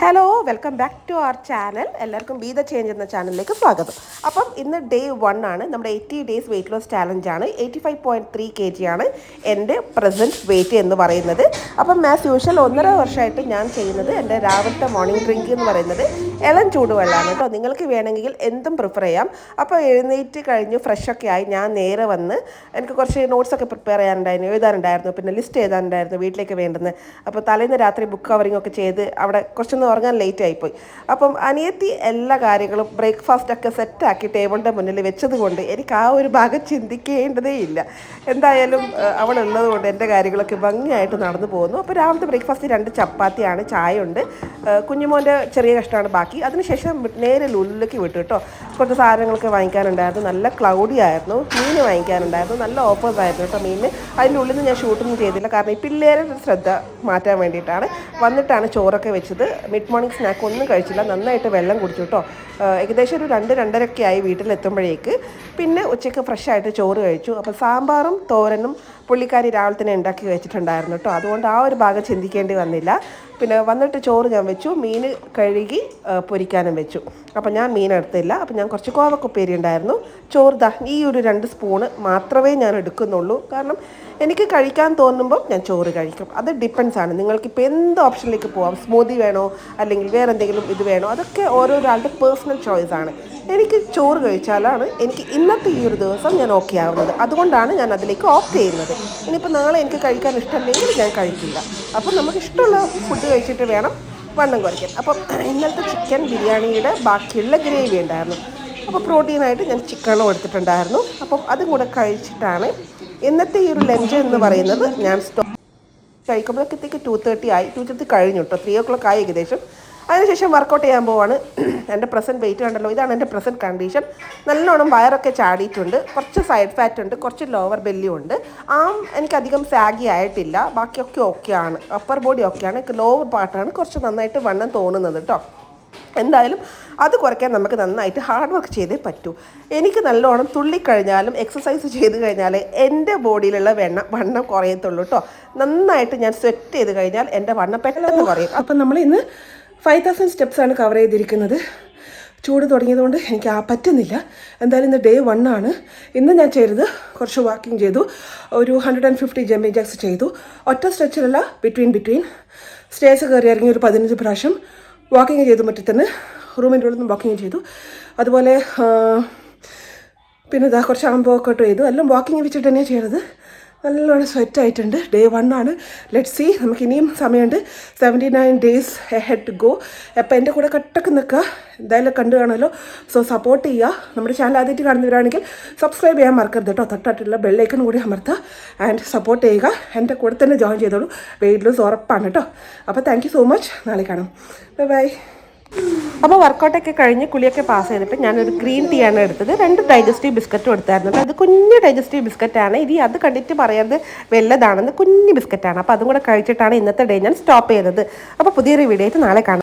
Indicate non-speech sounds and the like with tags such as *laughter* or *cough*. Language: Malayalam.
Hello welcome back to our channel എല്ലാവർക്കും ബി ദ ചേഞ്ച് എന്ന ചാനലിലേക്ക് സ്വാഗതം. അപ്പം ഇന്ന് ഡേ വൺ ആണ്. നമ്മുടെ eighty days weight loss challenge ആണ്. Eighty five point three K G ആണ് എന്റെ പ്രസന്റ് വെയിറ്റ് എന്ന് പറയുന്നത്. അപ്പം ആസ് യൂഷ്വൽ ഒന്നര വർഷമായിട്ട് ഞാൻ ചെയ്യുന്നത് എന്റെ രാവിലത്തെ മോർണിംഗ് ഡ്രിങ്ക് എന്ന് പറയുന്നത് ഇളം ചൂടുവെള്ളമാണ് കേട്ടോ. നിങ്ങൾക്ക് വേണമെങ്കിൽ എന്തും പ്രിഫർ ചെയ്യാം. അപ്പോൾ എഴുന്നേറ്റ് കഴിഞ്ഞ് ഫ്രഷൊക്കെ ആയി ഞാൻ നേരെ വന്ന് എനിക്ക് കുറച്ച് നോട്ട്സൊക്കെ പ്രിപ്പയർ ചെയ്യാനുണ്ടായിരുന്നു എഴുതാനുണ്ടായിരുന്നു പിന്നെ ലിസ്റ്റ് എഴുതാനുണ്ടായിരുന്നു വീട്ടിലേക്ക് വേണ്ടുന്നത്. അപ്പോൾ തലേന്ന് രാത്രി ബുക്ക് കവറിംഗ് ഒക്കെ ചെയ്ത് അവിടെ കുറച്ചൊന്ന് ഉറങ്ങാൻ ലേറ്റ് ആയിപ്പോയി. അപ്പം അനിയത്തി എല്ലാ കാര്യങ്ങളും ബ്രേക്ക്ഫാസ്റ്റ് ഒക്കെ സെറ്റാക്കി ടേബിളിന്റെ മുന്നിൽ വെച്ചത് കൊണ്ട് എനിക്ക് ആ ഒരു ഭാഗം ചിന്തിക്കേണ്ടതേ ഇല്ല. എന്തായാലും ഉള്ളത് കൊണ്ട് എന്റെ കാര്യങ്ങളൊക്കെ ഭംഗിയായിട്ട് നടന്നു പോകുന്നു. അപ്പോൾ രാവിലത്തെ ബ്രേക്ക്ഫാസ്റ്റ് രണ്ട് ചപ്പാത്തിയാണ് ചായ ഉണ്ട് കുഞ്ഞുമോന്റെ ചെറിയ കഷ്ടമാണ് ബാക്കി. അതിനുശേഷം നേരെ ലുള്ളിലേക്ക് വിട്ടു കേട്ടോ. കുറച്ച് സാധനങ്ങളൊക്കെ വാങ്ങിക്കാനുണ്ടായിരുന്നു. നല്ല ക്ലൗഡി ആയിരുന്നു. മീൻ വാങ്ങിക്കാനുണ്ടായിരുന്നു. നല്ല ഓഫേഴ്സ് ആയിരുന്നു കേട്ടോ മീനിന് അതിന്റെ ഉള്ളിൽ നിന്ന് ഞാൻ ഷൂട്ടൊന്നും ചെയ്തില്ല. കാരണം ഈ പിള്ളേരുടെ ശ്രദ്ധ മാറ്റാൻ വേണ്ടിയിട്ടാണ്. വന്നിട്ടാണ് ചോറൊക്കെ വെച്ചത്. മിഡ് മോർണിംഗ് സ്നാക്ക് ഒന്നും കഴിച്ചില്ല. നന്നായിട്ട് വെള്ളം കുടിച്ചു കേട്ടോ ഏകദേശം ഒരു രണ്ട് രണ്ടരയൊക്കെ ആയി വീട്ടിലെത്തുമ്പോഴേക്ക്. പിന്നെ ഉച്ചയ്ക്ക് ഫ്രഷ് ആയിട്ട് ചോറ് കഴിച്ചു. അപ്പോൾ സാമ്പാറും തോരനും പുള്ളിക്കാരി രാവിലെ തന്നെ ഉണ്ടാക്കി വെച്ചിട്ടുണ്ടായിരുന്നു കേട്ടോ അതുകൊണ്ട് ആ ഒരു ഭാഗം ചിന്തിക്കേണ്ടി വന്നില്ല. പിന്നെ വന്നിട്ട് ചോറ് ഞാൻ വെച്ചു. മീൻ കഴുകി പൊരിക്കാനും വെച്ചു. അപ്പോൾ ഞാൻ മീൻ എടുത്തില്ല. അപ്പോൾ ഞാൻ കുറച്ച് കോവക്കുപ്പേരി ഉണ്ടായിരുന്നു. ചോറ് ദാ ഈ ഒരു രണ്ട് സ്പൂണ് മാത്രമേ ഞാൻ എടുക്കുന്നുള്ളൂ. കാരണം എനിക്ക് കഴിക്കാൻ തോന്നുമ്പോൾ ഞാൻ ചോറ് കഴിക്കും. അത് ഡിപ്പെൻസ് ആണ്. നിങ്ങൾക്ക് നിങ്ങൾക്കിപ്പോൾ എന്ത് ഓപ്ഷനിലേക്ക് പോവാം? സ്മൂതി വേണോ? അല്ലെങ്കിൽ വേറെ എന്തെങ്കിലും ഇത് വേണോ? അതൊക്കെ ഓരോരാളുടെ പേഴ്സണൽ ചോയ്സ് ആണ്. എനിക്ക് ചോറ് കഴിച്ചാലാണ് എനിക്ക് ഇന്നത്തെ ഈ ഒരു ദിവസം ഞാൻ ഓക്കെ ആവുന്നത്. അതുകൊണ്ടാണ് ഞാൻ അതിലേക്ക് ഓപ്റ്റ് ചെയ്യുന്നത് ഇനിയിപ്പോൾ നാളെ എനിക്ക് കഴിക്കാൻ ഇഷ്ടമില്ലെങ്കിൽ ഞാൻ കഴിക്കില്ല. അപ്പോൾ നമുക്ക് ഇഷ്ടമുള്ള ഫുഡ് കഴിച്ചിട്ട് വേണം വണ്ണം കുറയ്ക്കാൻ. അപ്പം ഇന്നലത്തെ ചിക്കൻ ബിരിയാണിയുടെ ബാക്കിയുള്ള ഗ്രേവി ഉണ്ടായിരുന്നു. അപ്പോൾ പ്രോട്ടീനായിട്ട് ഞാൻ ചിക്കനും എടുത്തിട്ടുണ്ടായിരുന്നു. അപ്പം അതും കൂടെ കഴിച്ചിട്ടാണ് ഇന്നത്തെ ഈ ഒരു ലഞ്ച് എന്ന് പറയുന്നത് ഞാൻ സ്റ്റോ കഴിക്കുമ്പോഴത്തേക്ക് ടു തേർട്ടി ആയി. ടു തേർട്ടി കഴിഞ്ഞു കേട്ടോ ത്രീ ഓ ക്ലോക്ക് ആയി ഏകദേശം. അതിനുശേഷം വർക്കൗട്ട് ചെയ്യാൻ പോവാണ്. *clears throat* എന്റെ പ്രസന്റ് വെയിറ്റ് കണ്ടല്ലോ. ഇതാണ് എന്റെ പ്രസന്റ് കണ്ടീഷൻ നല്ലോണം വയറൊക്കെ ചാടിയിട്ടുണ്ട്. കുറച്ച് സൈഡ് ഫാറ്റ് ഉണ്ട് കുറച്ച് ലോവർ ബെല്ലിയും ഉണ്ട്. ആം എനിക്കധികം സാഗി ആയിട്ടില്ല. ബാക്കിയൊക്കെ ഓക്കെയാണ് അപ്പർ ബോഡി ഓക്കെയാണ് ലോവർ പാർട്ടാണ് കുറച്ച് നന്നായിട്ട് വണ്ണം തോന്നുന്നത് കേട്ടോ എന്തായാലും അത് കുറയ്ക്കാൻ നമുക്ക് നന്നായിട്ട് ഹാർഡ് വർക്ക് ചെയ്തേ പറ്റൂ. എനിക്ക് നല്ലോണം തുള്ളിക്കഴിഞ്ഞാലും എക്സസൈസ് ചെയ്ത് കഴിഞ്ഞാൽ എന്റെ ബോഡിയിലുള്ള വെണ്ണ വണ്ണം കുറയത്തുള്ളൂ കേട്ടോ നന്നായിട്ട് ഞാൻ സ്വെറ്റ് ചെയ്ത് കഴിഞ്ഞാൽ എന്റെ വണ്ണം പെട്ടെന്ന് കുറയും. അപ്പം നമ്മൾ ഇന്ന് ഫൈവ് തൗസൻഡ് സ്റ്റെപ്സാണ് കവർ ചെയ്തിരിക്കുന്നത്. ചൂട് തുടങ്ങിയതുകൊണ്ട് എനിക്ക് ആ പറ്റുന്നില്ല. എന്തായാലും ഇന്ന് ഡേ വൺ ആണ്. ഇന്ന് ഞാൻ ചെയ്തത് കുറച്ച് വാക്കിംഗ് ചെയ്തു. ഒരു hundred and fifty jumping jacks ചെയ്തു. ഒറ്റ സ്ട്രെച്ചിലല്ല ബിറ്റ്വീൻ ബിറ്റ്വീൻ സ്റ്റേസ് കയറി ഇറങ്ങി ഒരു പതിനഞ്ച് പ്രാവശ്യം. വാക്കിംഗ് ചെയ്തു മറ്റു തന്നെ റൂമിന്റെ ഉള്ളിൽ നിന്ന് വാക്കിങ് ചെയ്തു. അതുപോലെ പിന്നെ ഇതാ കുറച്ച് ആകുമ്പോൾ ചെയ്തു. എല്ലാം വാക്കിങ് വെച്ചിട്ട് തന്നെയാണ് ചെയ്തത് നല്ലോണം സ്വെറ്റ് ആയിട്ടുണ്ട്. ഡേ വൺ ആണ്. ലെറ്റ് സി നമുക്ക് ഇനിയും സമയമുണ്ട്. Seventy nine days head go അപ്പോൾ എന്റെ കൂടെ കട്ടക്ക് നിൽക്കുക. എന്തായാലും കണ്ടു കാണുമല്ലോ. സോ സപ്പോർട്ട് ചെയ്യുക. നമ്മുടെ ചാനൽ ആദ്യമായിട്ട് കാണുന്നവരാണെങ്കിൽ സബ്സ്ക്രൈബ് ചെയ്യാൻ മറക്കരുത് കേട്ടോ. തൊട്ടായിട്ടുള്ള ബെല്ലൈക്കൺ കൂടി അമർത്തുക. ആൻഡ് സപ്പോർട്ട് ചെയ്യുക. എന്റെ കൂടെ തന്നെ ജോയിൻ ചെയ്തോളൂ. വെയിറ്റ് ലോസ് ഉറപ്പാണ് കേട്ടോ. അപ്പോൾ താങ്ക് സോ മച്ച് നാളെ കാണാം. ബൈ ബൈ അപ്പോൾ വർക്കൗട്ടൊക്കെ കഴിഞ്ഞ് കുളിയൊക്കെ പാസ് ചെയ്തിട്ട് ഞാനൊരു ഗ്രീൻ ടീ ആണ് എടുത്തത്. രണ്ട് ഡൈജസ്റ്റീവ് ബിസ്ക്കറ്റും എടുത്തായിരുന്നു. അത് കുഞ്ഞ് ഡൈജസ്റ്റീവ് ബിസ്ക്കറ്റാണ് ഇനി അത് കണ്ടിട്ട് പറയുന്നത് വല്ലതാണെന്ന് കുഞ്ഞ് ബിസ്ക്കറ്റാണ് അപ്പോൾ അതും കൂടെ കഴിച്ചിട്ടാണ് ഇന്നത്തെ ഡേ ഞാൻ സ്റ്റോപ്പ് ചെയ്തത്. അപ്പോൾ പുതിയൊരു വീഡിയോ ആയിട്ട് നാളെ കാണാം.